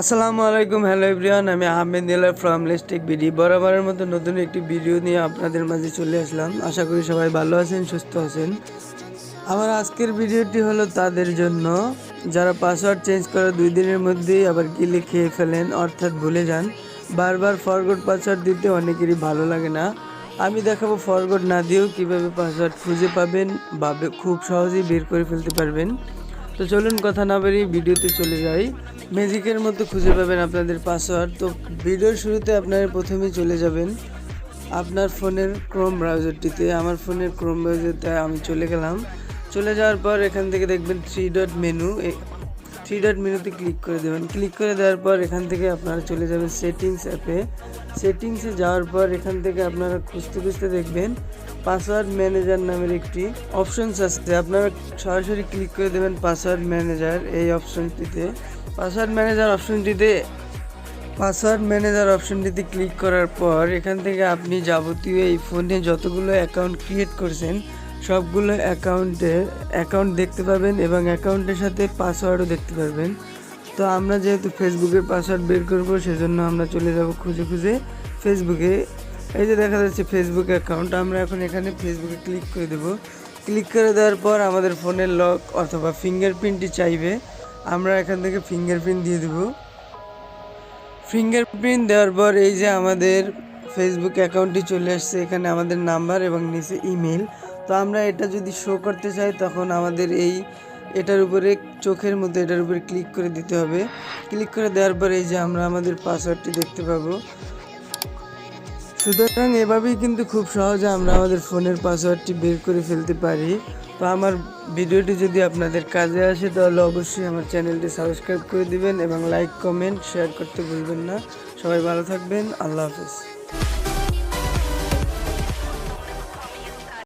আসসালামু আলাইকুম, hello everyone, আমি Ahmed Nilar from Lestech BD বরাবরের মতো নতুন একটি ভিডিও নিয়ে আপনাদের মাঝে চলে আসলাম। আশা করি সবাই ভালো আছেন, সুস্থ আছেন। আমার আজকের ভিডিওটি হলো তাদের জন্য। যারা পাসওয়ার্ড চেঞ্জ করার দুই দিনের মধ্যেই আবার গিলে খেয়ে ফেলেন, অর্থাৎ ভুলে যান, বারবার ফরগড পাসওয়ার্ড দিতে অনেকেরই ভালো লাগে না। আমি দেখাবো ফরগড না দিয়েও কীভাবে পাসওয়ার্ড খুঁজে পাবেন বা খুব সহজেই বের করে ফেলতে পারবেন। তো চলুন কথা না বেরিয়ে ভিডিওতে চলে যাই। ম্যাজিকের মতো খুঁজে পাবেন আপনাদের পাসওয়ার্ড তো ভিডিওর শুরুতে আপনারা প্রথমেই চলে যাবেন আপনার ফোনের ক্রোম ব্রাউজারটিতে আমার ফোনের ক্রোম ব্রাউজারতে আমি চলে গেলাম। চলে যাওয়ার পর এখান থেকে দেখবেন three dot menu three dot মেনুতে ক্লিক করে দেবেন। ক্লিক করে দেওয়ার পর এখান থেকে আপনারা চলে যাবেন সেটিংস অ্যাপে সেটিংসে যাওয়ার পর এখান থেকে আপনারা খুঁজতে খুঁজতে দেখবেন পাসওয়ার্ড ম্যানেজার নামের একটি অপশনস আছে। আপনারা সরাসরি ক্লিক করে দেবেন পাসওয়ার্ড ম্যানেজার এই অপশনটিতে পাসওয়ার্ড ম্যানেজার অপশনটিতে পাসওয়ার্ড ম্যানেজার অপশনটিতে ক্লিক করার পর এখান থেকে আপনি যাবতীয় এই ফোনে যতগুলো অ্যাকাউন্ট ক্রিয়েট করছেন, সবগুলো অ্যাকাউন্টের অ্যাকাউন্ট দেখতে পাবেন এবং অ্যাকাউন্টের সাথে পাসওয়ার্ডও দেখতে পারবেন। তো আমরা যেহেতু ফেসবুকের পাসওয়ার্ড বের করব, সেজন্য আমরা চলে যাব খুঁজে খুঁজে ফেসবুকে এই যে দেখা যাচ্ছে ফেসবুক অ্যাকাউন্ট আমরা এখন এখানে ফেসবুকে ক্লিক করে দেব। ক্লিক করে দেওয়ার পর আমাদের ফোনের লক অথবা ফিঙ্গারপ্রিন্টটি চাইবে। আমরা এখান থেকে ফিঙ্গারপ্রিন্ট দিয়ে দেবো। ফিঙ্গারপ্রিন্ট দেওয়ার পর এই যে আমাদের ফেসবুক অ্যাকাউন্টটি চলে আসছে, এখানে আমাদের নাম্বার এবং নিচে ইমেল তো আমরা এটা যদি শো করতে চাই, তখন আমাদের এই এটার উপরে চোখের মধ্যে এটার উপরে ক্লিক করে দিতে হবে। ক্লিক করে দেওয়ার পর এই যে আমরা আমাদের পাসওয়ার্ডটি দেখতে পাবো। সুতরাং এভাবেই কিন্তু খুব সহজে আমরা আমাদের ফোনের পাসওয়ার্ডটি বের করে ফেলতে পারি। তো আমার ভিডিওটি যদি আপনাদের কাজে আসে, তাহলে অবশ্যই আমার চ্যানেলটি সাবস্ক্রাইব করে দিবেন এবং লাইক, কমেন্ট, শেয়ার করতে ভুলবেন না। সবাই ভালো থাকবেন। আল্লাহ হাফেজ।